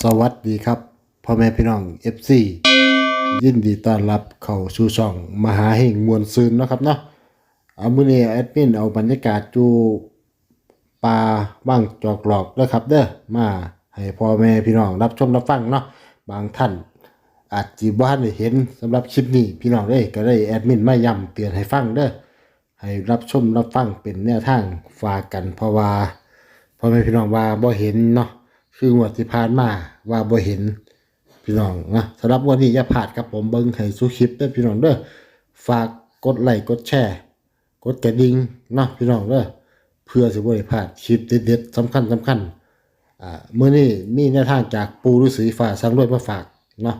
สวัสดีครับพ่อแม่พี่น้อง FC ยินดีต้อนรับเข้าสู่ช่องมหาเฮงมวลซืนเนาะครับเนาะเอามื้อนี้แอดมินเอาบรรยากาศจูปลาว่างจอกหลอกเด้อครับ เด้อมาให้พ่อแม่พี่น้องรับชมรับฟังเนาะบางท่านอาจจิบ่ทันได้เห็นสำหรับคลิปนี้พี่น้องเด้ก็ได้แอดมินมาย้ำเตือนให้ฟังเด้อให้รับชมรับฟังเป็นแนวทางฝากกันเพราะว่าพ่อแม่พี่น้องว่าบ่เห็นเนาะ คืองวดที่ผ่านมาว่าบ่เห็นพี่น้องนะสำหรับวันนี้อย่าพลาดครับผมเบิ่งให้สู้คลิปเด้อพี่น้องเด้อฝากกดไลค์กดแชร์กดกระดิ่งเนาะพี่น้องเด้อเพื่อสิบ่ได้พลาดคลิปเด็ดๆสำคัญสำคัญอ่ามื้อนี้มีแนวทางจากปูฤาษีฟ้าสังรวยมาฝากเนาะ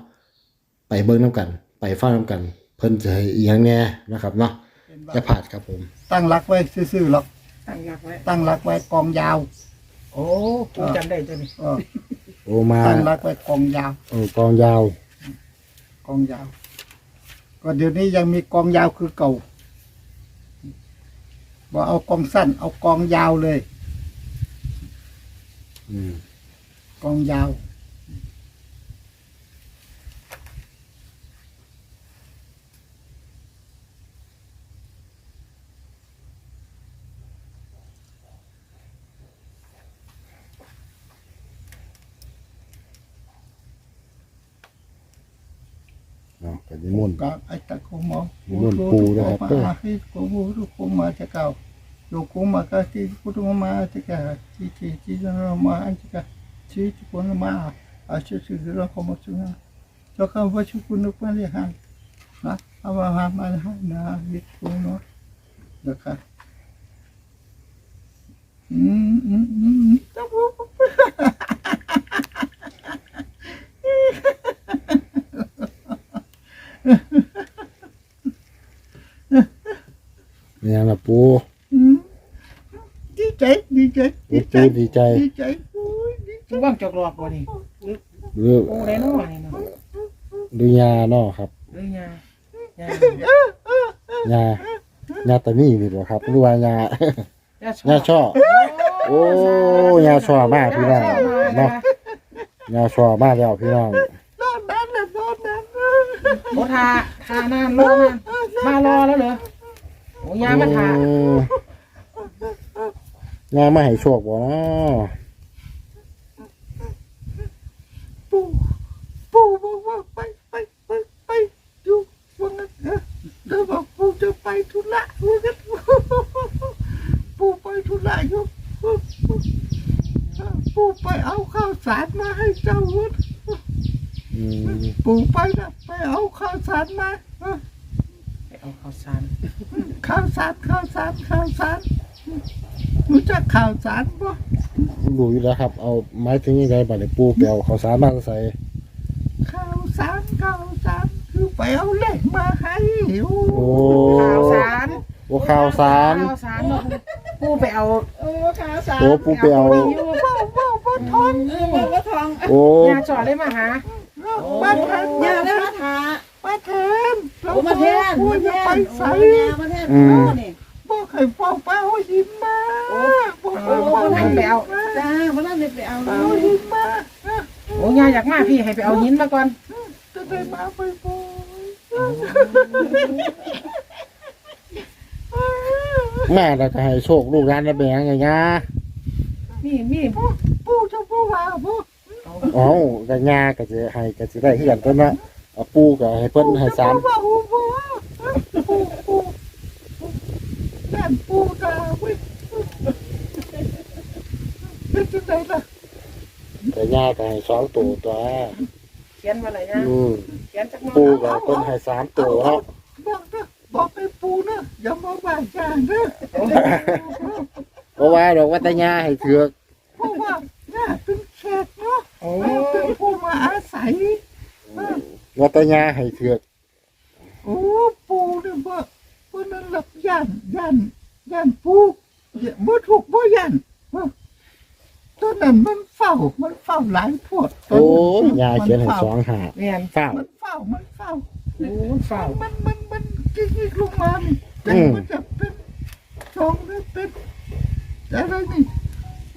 ไปเบิ่งนํกัน ไปฟังนํกัน เพิ่นจะให้อีหยังแหน่นะครับเนาะอย่าพลาดครับผม ตั้งรักไว้ซื่อๆหรอกตั้งหลักไว้ตั้งรักไว้กองยาว โอ้กูจำได้ตัวนี้เออโอมาตั้งรักไว้กองยาวโอ้กองยาว กองยาว ก็เดี๋ยวนี้ยังมีกองยาวคือเก่าบอกเอากองสั้น เอากองยาวเลย อืม กองยาว เนาะ ก็นิมนต์ก็ไอ้ตะคุมเอานิมนต์ปู่นะครับมาอาให้กูมูทุกคุมมาจะเก่าโยกุมาก็ที่พุทธมาจะเก่าที่ที่ที่เรามาอันจะเก่าที่ที่คนมาอาชีพที่เราขโมยนะเจ้าข้าพเจ้าคุณนึกว่าเรียกหันนะเอามาหามาให้นะมิตรคุณเนาะนะครับอืมอืมอืมจ้าปุ๊บ เนี่ยนะ ปูอืมดีใจดีใจปูปูดีใจดีใจโอ้ยดีใจกูว่างจอกหลอกบ่นี่หรือหรือกูไรน้อยเนาะหรือยาเนาะครับหรือยายายายาตะนี่นี่บ่ครับหรือว่ายายาชยาช่อ โอ้ยาช่อมากพี่น้องเนาะยาช่อมากแล้วพี่น้องนอนนั้นเลยนอนนั้นโอ้ทาทานานรอนานมารอแล้วเหรอโอ้ ยามาทาอืมยามาให้โชคบ่เนาะปู่ปู่บอกว่าไปไปไปไปอยู่ว่างั้นเออแล้วบอกปู่จะไปธุระว่างั้นปู่ไปธุระอยู่ปู่ไปเอาข้าวสารมาให้เจ้าวุฒอืมปู่ไปนะไปเอาข้าวสารมาเออ ไปเอาข้าวสาร ข้าวสารข้าวสารข้าวสาร รู้จักข้าวสารปะรู้อยู่แล้วครับ เอาไม้ถึงยังไงบัดนี้ปูไปเอาข้าวสารมาใส่ข้าวสารข้าวสารคือไปเอาเหล็กมาให้โอ้โอ้ข้าวสารโอ้ข้าวสารข้าวสารเนาะกูไปเอาโอ้ข้าวสารโอ้ปูไปเอาอยู่ว้าวว้าวว้าวทอนว่าทองโอ้ยาจอดได้มาหามาแทนยาได้มาทามาแทนเราโอ้มาแทนควมารแทจะไปนใส่โอ้ยามาแทนโอ้นี่บอกให้เฝ้าไปเอาหินมาบอก โอ้ ให้โหเฝ้าให้ให้ไปเอาจ้าเพราะนั่นเลยไปเอาเอาหินมาโอ้ยาอยากมาพี่ให้ไปเอาหินมาก่อนจะได้มาไปบ่อยแม่เราจะให้โชคลูกหลานได้เป็นยังไงยานี่นี่ปู่จะพูดว่าปู่เอ้าก็ยาก็สิให้ก็สิได้คือกันตัวเนาะเอาปูก็ให้เพิ่นให้สามว่าปู่ว่าปู่ปู่นั่นปู่ตา เว้ยเป็นจังไดล่ะก็ยาก็ให้สองตัวตัว เขียนมาเลยนะอืมเขียนจักหน่อยปูก็เพิ่นให้สามตัวเนาะบอกนะบอกไอ้ปูเนะอย่ามาบ้านจางนะเพราะว่าดอกวัตยาให้เถือกเพราะว่าเนี่ยเป็นแขกเนาะโอ้เป็นผู้มาอาศัยวัตยาให้เถือกโอ้ปูเนี่ยว่าเพรานั้นหลับยันยันยันปูอย่าบ่ถูกบ่ยัน ตอนนั้นมันเฝ้ามันเฝ้าหลายพวดโอ้ยยาเขียนให้สองหาเรียนเฝ้ามันเฝ้ามันเฝ้าโอ้เฝ้ามันมันมันจิกๆลงมานี่แต่อืมมันจะเป็นชองหรือเป็นอะไรนี่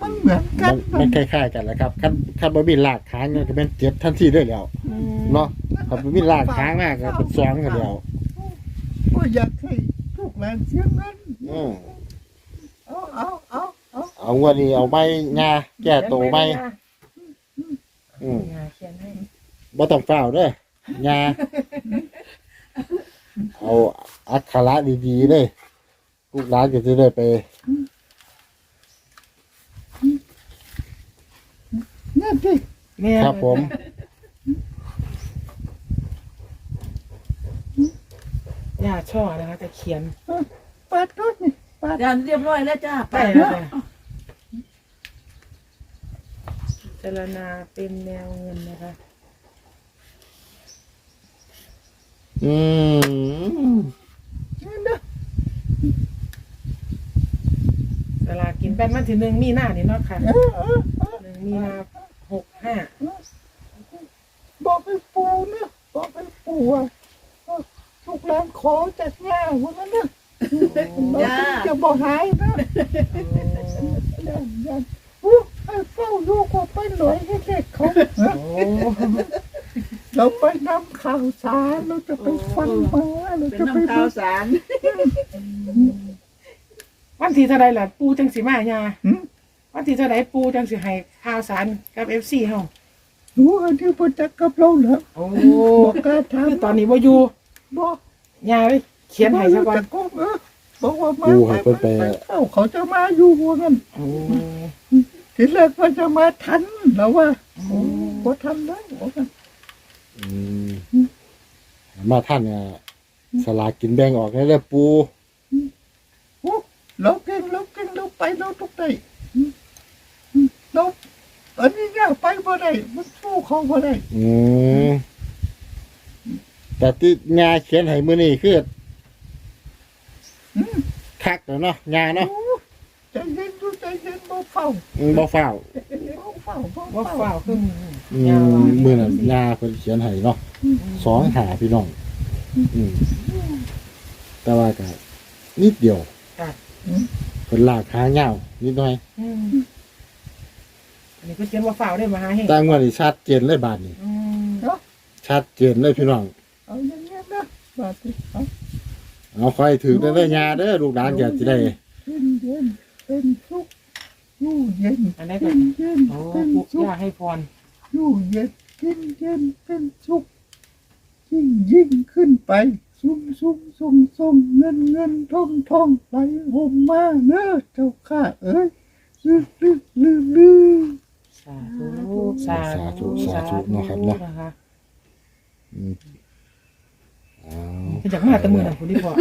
มันมันเหมือนกัมันนมันคล้ายๆกันแหละครับคันคันบ่มีรากค้างเนี่ยก็เป็นเจ็บทันทีได้แล้วเนาะถ้าบ่มีรากค้างมากก็เป็นสองกันแล้ว ก็อยากให้ลูกหลานเสียเงินอืม เอาเอาเอา เอาเอางวดนี้เอาไม้งาแก้โตไม้อืมงาเขียนให้บ่ต้องเฝ้าวเด้องาเอาอักขระดีๆเลยลูกหลานก็จะได้ไปเนี่ยดิเนี่ยครับผมย่าช่อนะคะจะเขียนปาดรถนี่ปาดยันเรียบร้อยแล้วจ้าไปไปแล้วค่ะ เจรณาเป็นแนวเงินนะคะ อืมนี่นะสลากินแบ่งวันที่หนึ่งมีหน้านี่เนาะค่ะเออเออเออหนึ่งมีนาหกห้าบอกให้ปูนะบอกให้ปูว่าลูกหลานขอจากแง่วันนั้นนะจะบอกหายนะยันยันอู้ให้ เฝ้าลูกว่าไปหน่อยให้เด็กเขาโอ้เราไปนำข่าวสารเราจะไปฟังมาเราเป็นจะไปน้ำข้าวสารวันที่เท่าไรล่ะปูจังสิมาญาหืมวันที่เท่าไรปูจังสิให้ข่าวสารกับเอฟซีเฮาหนูอันที่พอจะกับเราเหรอโอ้บอกกล้าทคือตอนนี้บ่อยู่ำบอกญาเลยเขียนให้สักวันจะก้มเออบอกว่ามาปูให้เพิ่นไปเข้าเขาจะมาอยู่พวกนั้นโอ้ ทีแรกว่าจะมาทันแล้วว่าโอ้ก็ทันแล้วบอกกันอืมมาท่านเนี่ยสลากกินแบ่งออกได้แล้วปูโอ้เราเก่งเราเก่งเราไปเราทุกได้อืมอืมเราอันนี้เนี่ยไปบ่ได้มันสู้เขาบ่ได้อืมแต่ที่งาเขียนให้มื้อนี้คืออืมคักแล้วเนาะงาเนาะโอ้ใจเย็นดูใจ เย็นบ่เฝ้าบ่ฟ้าวบ่เฝ้าบ่ว่าเฝ้าฝ่าขึ้นอืมว่ามื้อนั้นงาเพิ่นเขียนให้เนาะสองหาพี่น้องอืมแต่ว่าก็นิดเดียวเพิ่นลากหางยาวนิดหน่อย อืมอันนี้ก็เขียนว่าเฝ่าได้มาหาให้แต่งวดนี้ชัดเจนเลยบาดนี้ อืมชัดเจนเลยพี่น้อง เอาอย่างเงี้ยนะบาดนี้เอาเอาคอยถือได้ได้ยาเด้อลูกหลานแกสิได้ เป็นเย็นเป็นสุขอยู่ เย็นอันนี้เป็นเย็นโอ้เป็นปุ๊สุขย่าให้พร อยู่เย็นกินเย็นเป็นสุขยิ่งยิ่งขึ้นไปสุ่มสุ่มสุ่มสุ่มเงินเงินทองทองไหลห่มมาเน้อเจ้าข้าเอ้ยลือลือลือลือสาธุสาธุสาธุนะครับเนะนะคะอืมเอาเป็นจากมาแตะมือนะคุณที่บอก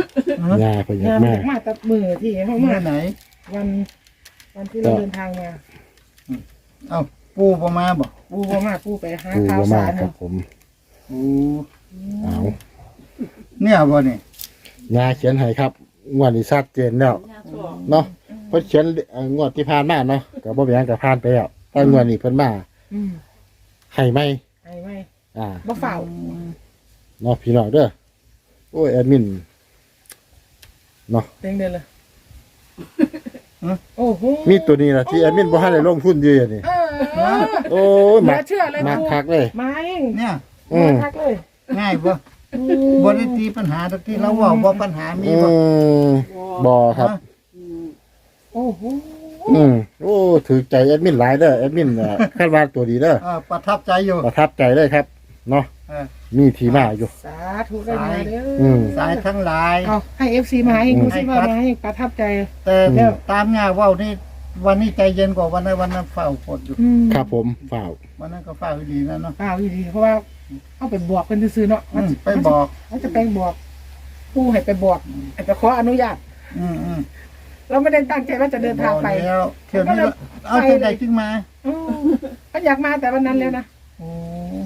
ยาเพิ่นอยากงานมาจาก มาแตะมือที่เข้าเมื่มาไหนวัน วันที่เราเดินทางมาเอ้าปูประมาบอกปูบ่มาปูไปหาปูข่าวบ่มาสารครับผมโอ้เอาเนี่ยบ่เนี่ยยาเขียนให้ครับงวดนี้ชัดเจนแล้วย่าชอบเนาะเพิ่นเขียนเอ่องวดที่ผ่านมาเนาะก็บ่เป็นหยังก็ผ่านไปแล้วแต่งวดนี้เพิ่นมาอืมให้ไหมให้ไว้อ่า บ่ฝ่าวเนาะพี่น้องเด้อโอ้ยแอดมินเนาะเต็งเดินเลย โอ้โหมีตัวนี้ล่ะที่แอดมินบ่ทันได้ลงทุนอยู่อย่างนี้เออโอ้ยเหลืมัอกเชื่อเลยมักปูคักเลย มาเองเนี่ย อืมมาทักเลยง่ายบ่บ่ได้ตีปัญหาตะกี้เราเว่าว่าปัญหามีอืบ่มบ่ครับอืมโอ้โหอืมโอ้ถือใจแอดมินหลายเด้อแอดมินเอ่อคาดว่าตัวดีเด้อเออประทับใจอยู่ประทับใจเลยครับ เนาะ เออ มีทีมาอยู่ สาธุได้มาเด้ออืมสายทั้งหลาย เอาให้เอฟซีมาให้ดูสิว่ามาให้ประทับใจ แต่อืม ตามง่ายเว่านี่วันนี้ใจเย็นกว่าวันนั้นวันนั้นเฝ้าฝนอยู่อืมครับผมฝ่าววันนั้นก็เฝ้าอยู่ดีนะเนาะเปล่าอยู่ดีเพราะว่าเอาไปบอกกันซื่อๆเนาะอืมไปบอก เขาจะไปบอกผู้ให้ไปบอกให้ไปขออนุญาต อืมอืมเราไม่ได้ตั้งใจว่าจะเดินทางไป บอกแล้วเที่ยวนี้เอาเที่ยวใดขึ้นมา อืมเขาอยากมาแต่วันนั้นแล้วนะโอ้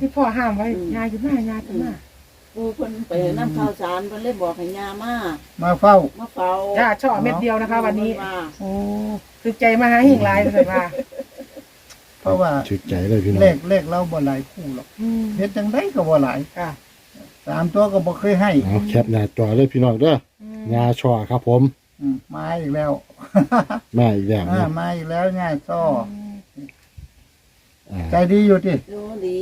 ที่พ่อห้ามไว้ยายอยู่หน้ายายอยู่หน้าปูเพิ่นไปน้ำข้าวสารเพิ่นเลยบอกให้ย่ามามาเฝ้า มาเฝ้าย่าช่อเม็ดเดียวนะคะ วันนี้มาโอ้คือใจมาหาหิ่งลายเลยว่าเพราะว่าถือใจเลยพี่น้องเลขเลขเราบ่หลายคู่หรอกอืมเฮ็ดจังไดก็บ่หลายค่ะสามตัวก็บ่เคยให้ เอาแคปหน้าจอเลยพี่น้องเด้ออืมงาช่อครับผม อืมมาอีกแล้วมาอีกแล้วอ่าเนาะมาอีกแล้วง่ายซ้ออ่า ใจดีอยู่ดิดูดี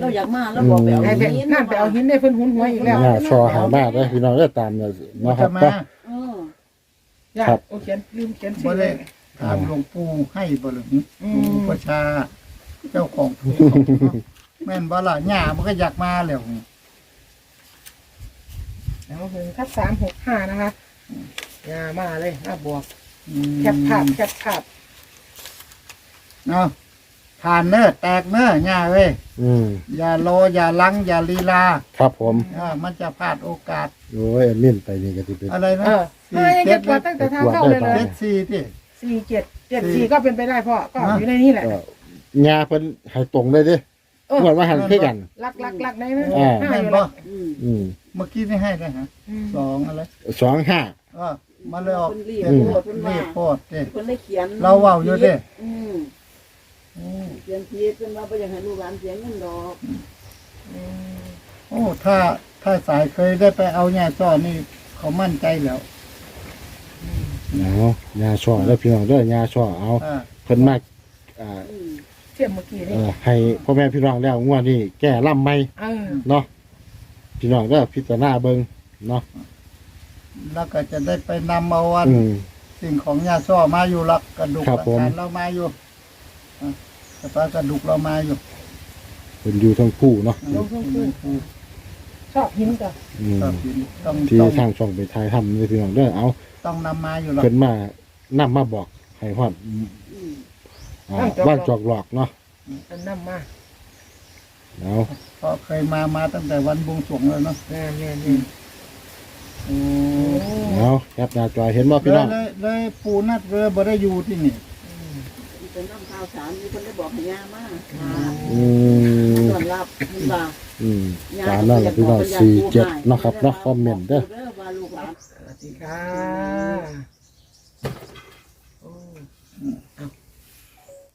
เราอยากมาเราบอกไปเอาไอ้เด็กหินนั่นไปเอาหินได้เพิ่นหุนหัวอีกแล้วหน้าชอหาบ้านได้อพี่น้องได้อตามเนี่ยมันเนาะครัจะบมาก็ เออย่าครับ โอเขียนลืมเขียนบ่ชื่อได้เลยถามหลวงปู่ให้บ่หรืออืหลวมงประชา เจ้าของภูแม่นบ่ล่ะหญ้ามันก็อยากมาแล้วแล้วถึงทับสามหกห้านะคะอย่ามาเลยมาบวกอืมแคปภาพแคปภาพเอา ผ่านเน้อแตกเน้อหญ้าเว้ยอืมอย่ารออย่าลังอย่าลีลาครับผมอ่ามันจะพลาดโอกาสโอ้ยแอดมินไปนี่ก็สิเป็น อะไรเอนะอมายังเก็บกวาดตั้งแต่ทางเข้าเลยเลเจ็ยดสี่ที่ สี่เจ็ดเจ็ดสี่ก็เป็นไปได้พ่อก็อยู่ในนี้แหละ ก็งาเพิ่นให้ตรงเลยเดิเออ เหมือนว่าหันคือกันลักลักลักในนั้นอ่า ห้าแม่อนยู่บ่แล้วอืมอืมเมื่อกี้นี่ให้ได้ฮะอืมสองอะไรสองห้า เออมาเลยออกเพิ่นรีบเจ็ดโพดเพิ่นว่า รีบโพดเด้เพิ่นเลยเขียนเราเว้าอยู่เด้ อืม เขียนพีเพิ่นว่าบ่อยากให้ลูกหลานเสียเงินดอกอืมโอ้ถ้าถ้าสายเคยได้ไปเอาหญ้าจ้อนี่ เขามั่นใจแล้วเอางาช่อแล้วพี่น้องเด้องาช่อเอาอ่าเพิ่นมาอ่าอืมเทียบเมื่อกี้เอ่นี่อให้พ่อแม่พี่น้องแล้วงวดนี้แก้ล่ำใหม่เออเนาะพี่น้องก็พิจารณาเบิ่งเนาะแล้วก็จะได้ไปนำเอาวันอืม สิ่งของหญ้าจ้อมาอยู่หลักกระดูกครับผมการเรามาอยู่ อะสภาพกระดูกเรามาอยู่เพิ่นอยู่ทั้งคู่เนาะอืมชอบหินจ้ะอืมครับต้องที่ต้องทางช่องไปถ่ายทำนี่พี่น้องเด้อเอาต้องนำมาอยู่หลักเพิ่นมานํมาบอกให้ฮอดอืมอ่าบ้านจอกหลอกเนาะอันนำมาเอาเพราะเคยมามาตั้งแต่วันบวงสรวงแล้วเนาะแม่นแม่นแม่นโอ้เอาแคปหน้าจอเห็นบ่พี่เลน้อยงเลยเลยปูนัดเรือบ่ได้อยู่ที่นี่ เป็นน้ำข้าวสารนี่เพิ่นได้บอกให้ย่ามาหาอืมต้อนรับเพิ่นว่าอืมตามนั่นแหละพี่น้อง47เนาะครับเนาะคอมเมนต์เด้อ ว่าลูกหลาน สวัสดีค่ะ